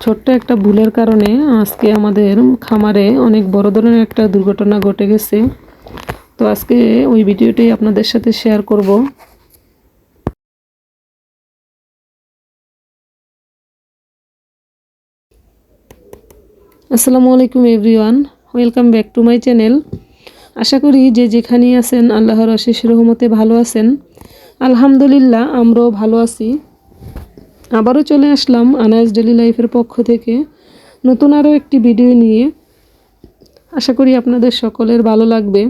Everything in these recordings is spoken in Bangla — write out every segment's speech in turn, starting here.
ছোট্ট একটা ভুলের কারণে আজকে আমাদের খামারে অনেক বড় ধরনের একটা দুর্ঘটনা ঘটে গেছে। তো আজকে ওই ভিডিওটাই আপনাদের সাথে শেয়ার করব। আসসালামু আলাইকুম everyone welcome back to my channel আশা করি যে যেখানেই আছেন, আল্লাহর অশেষ রহমতে ভালো আছেন। আলহামদুলিল্লাহ, আমরাও ভালো আছি। আবারও চলে আসলাম আনায়াস ডেলি লাইফের পক্ষ থেকে। নতুন আরও একটি ভিডিও নিয়ে। আশা করি আপনাদের সকলের ভালো লাগবে।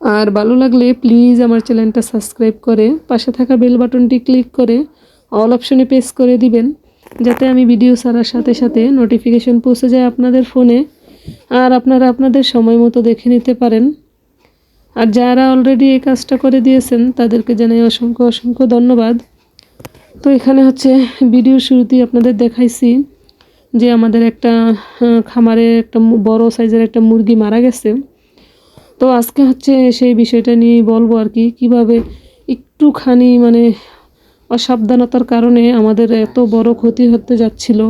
আর ভালো লাগলে প্লিজ আমার চ্যানেলটা সাবস্ক্রাইব করে, পাশে থাকা বেল বাটনটি ক্লিক করে অল অপশনে প্রেস করে দিবেন, যাতে আমি ভিডিও ছাড়ার সাথে সাথে নোটিফিকেশন পৌঁছে যায় আপনাদের ফোনে আর আপনারা আপনাদের সময় মতো দেখে নিতে পারেন। আর যারা অলরেডি এই কাজটা করে দিয়েছেন, তাদেরকে জানাই অসংখ্য অসংখ্য ধন্যবাদ। তো এখানে হচ্ছে ভিডিও শুরুতেই আপনাদের দেখাইছি যে আমাদের একটা খামারে একটা বড় সাইজের একটা মুরগি মারা গেছে। তো আজকে হচ্ছে সেই বিষয়টা নিয়ে বলব আর কি, কীভাবে একটুখানি মানে অসাবধানতার কারণে আমাদের এত বড় ক্ষতি হতে যাচ্ছিল।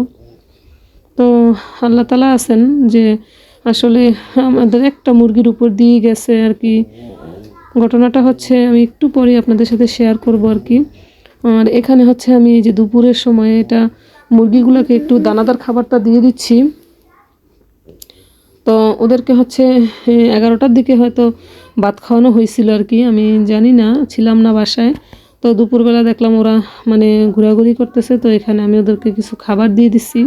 তো আল্লাহ তালা আছেন যে আসলে আমাদের একটা মুরগির উপর দিয়ে গেছে আর কি। ঘটনাটা হচ্ছে আমি একটু পরে আপনাদের সাথে শেয়ার করব আর কি। আর এখানে হচ্ছে আমি এই যে দুপুরের সময় এটা মুরগিগুলোকে একটু দানাদার খাবারটা দিয়ে দিচ্ছি। তো ওদেরকে হচ্ছে এগারোটার দিকে হয়তো ভাত খাওয়ানো হয়েছিল আর কি, আমি জানি না, ছিলাম না বাসায়। তো দুপুরবেলা দেখলাম ওরা মানে ঘোরাঘুরি করতেছে, তো এখানে আমি ওদেরকে কিছু খাবার দিয়ে দিচ্ছি।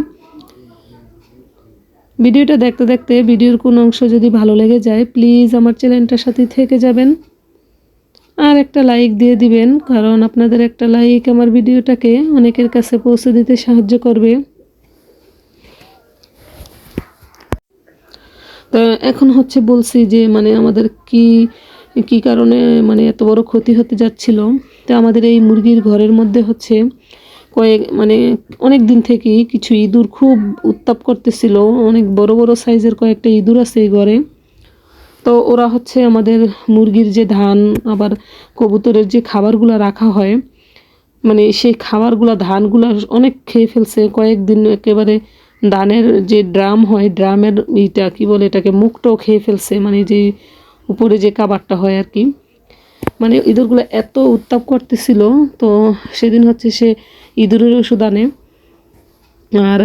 ভিডিওটা দেখতে দেখতে, ভিডিওর কোন অংশ যদি ভালো লেগে যায় প্লিজ আমার চ্যানেলটার সাথে থেকে যাবেন। আর একটা লাইক দিয়ে দিবেন, কারণ আপনাদের একটা লাইক আমার ভিডিওটাকে অনেকের কাছে পৌঁছে দিতে সাহায্য করবে। তো এখন হচ্ছে বলছি যে মানে আমাদের কি কি কারণে মানে এত বড় ক্ষতি হতে যাচ্ছিল। তো আমাদের এই মুরগির ঘরের মধ্যে হচ্ছে কয়েক মানে অনেক দিন থেকেই কিছু ইঁদুর খুব উত্তাপ করতেছিল। অনেক বড় বড় সাইজের কয়েকটা ইঁদুর আছে এই ঘরে। তো ওরা হচ্ছে আমাদের মুরগির যে ধান, আবার কবুতরের যে খাবারগুলো রাখা হয় মানে সেই খাবারগুলো, ধানগুলো অনেক খেয়ে ফেলছে। কয়েকদিন একেবারে ধানের যে ড্রাম হয়, ড্রামের ইটা কি বলে এটাকে, মুখটাও খেয়ে ফেলছে মানে যে উপরে যে কাবারটা হয় আর কি। মানে ইঁদুরগুলো এত উত্তাপ করতেছিল, তো সেদিন হচ্ছে সে ইঁদুরের ওষুধ আনে। আর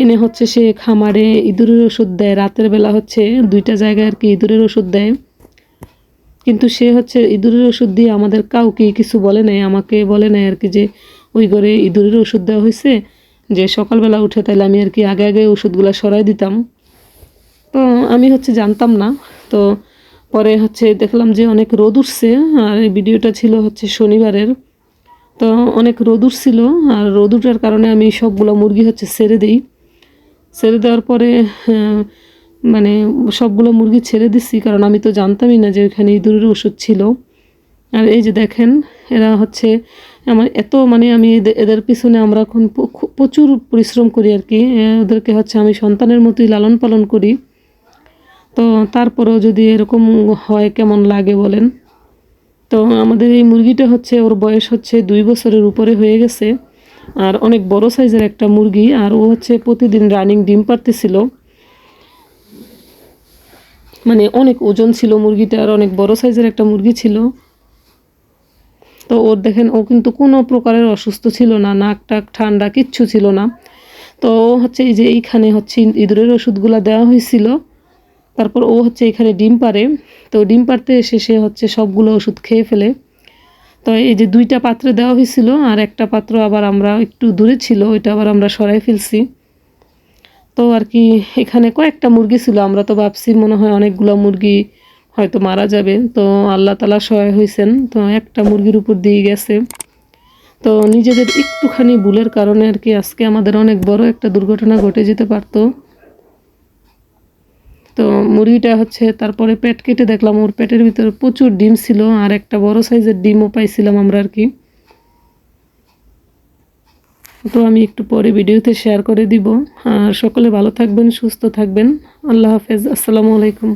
এনে হচ্ছে সে খামারে ইঁদুরের ওষুধ দেয়। রাতের বেলা হচ্ছে দুইটা জায়গায় আর কি ইঁদুরের ওষুধ দেয়। কিন্তু সে হচ্ছে ইঁদুরের ওষুধ দিয়ে আমাদের কাউকে কিছু বলে নাই, আমাকে বলে নাই আর কি যে ওই ঘরে ইঁদুরের ওষুধ দেওয়া হয়েছে যে সকালবেলা উঠে তাইলে আমি আর কি আগে আগে ওষুধগুলো সরাই দিতাম। তো আমি হচ্ছে জানতাম না। তো পরে হচ্ছে দেখলাম যে অনেক রোদ উঠছে, আর এই ভিডিওটা ছিল হচ্ছে শনিবারের। তো অনেক রোদুর ছিল আর রোদ উঠার কারণে আমি সবগুলো মুরগি হচ্ছে ছেড়ে দিই। ছেড়ে দেওয়ার পরে মানে সবগুলো মুরগি ছেড়ে দিচ্ছি কারণ আমি তো জানতামই না যে ওইখানে ইঁদুরের ওষুধ ছিল। আর এই যে দেখেন, এরা হচ্ছে আমার এত মানে আমি এদের পিছনে আমরা এখন প্রচুর পরিশ্রম করি আর কি। ওদেরকে হচ্ছে আমি সন্তানের মতোই লালন পালন করি। তো তারপরেও যদি এরকম হয়, কেমন লাগে বলেন? তো আমাদের এই মুরগিটা হচ্ছে, ওর বয়স হচ্ছে দুই বছরের উপরে হয়ে গেছে। আর অনেক বড় সাইজের একটা মুরগি, আর ও হচ্ছে প্রতিদিন রানিং ডিম পারতেছিল মানে অনেক ওজন ছিল মুরগিটার অনেক বড় সাইজের একটা মুরগি ছিল। তো ওর দেখেন, ও কিন্তু কোনো প্রকারের অসুস্থ ছিল না, নাক টাক ঠান্ডা, কিচ্ছু ছিল না। তো হচ্ছে এই যে এইখানে হচ্ছে ইঁদুরের ওষুধগুলো দেওয়া হয়েছিল। তারপর ও হচ্ছে এখানে ডিম পারে তো ডিম পারতে এসে সে হচ্ছে সবগুলো ওষুধ খেয়ে ফেলে। তো এই যে দুইটা পাত্রে দেওয়া হয়েছিল আর একটা পাত্র আবার আমরা একটু দূরে ছিল, ওইটা আবার আমরা সরাই ফেলছি। তো আর কি, এখানে কয়েকটা মুরগি ছিল, আমরা তো ভাবছি মনে হয় অনেকগুলো মুরগি হয়তো মারা যাবে। তো আল্লাহ তালা সহায় হয়েছেন তো একটা মুরগির উপর দিয়ে গেছে। তো নিজেদের একটুখানি ভুলের কারণে আর কি আজকে আমাদের অনেক বড় একটা দুর্ঘটনা ঘটে যেতে পারতো। তো মুরগিটা হচ্ছে তারপরে পেট কেটে দেখলাম, ওর পেটের ভিতরে প্রচুর ডিম ছিল আর একটা বড় সাইজের ডিমও পাইছিলাম আমরা আর কি। তো আমি একটু পরে ভিডিওতে শেয়ার করে দিব। আর সকলে ভালো থাকবেন, সুস্থ থাকবেন। আল্লাহ হাফেজ, আসসালামু আলাইকুম।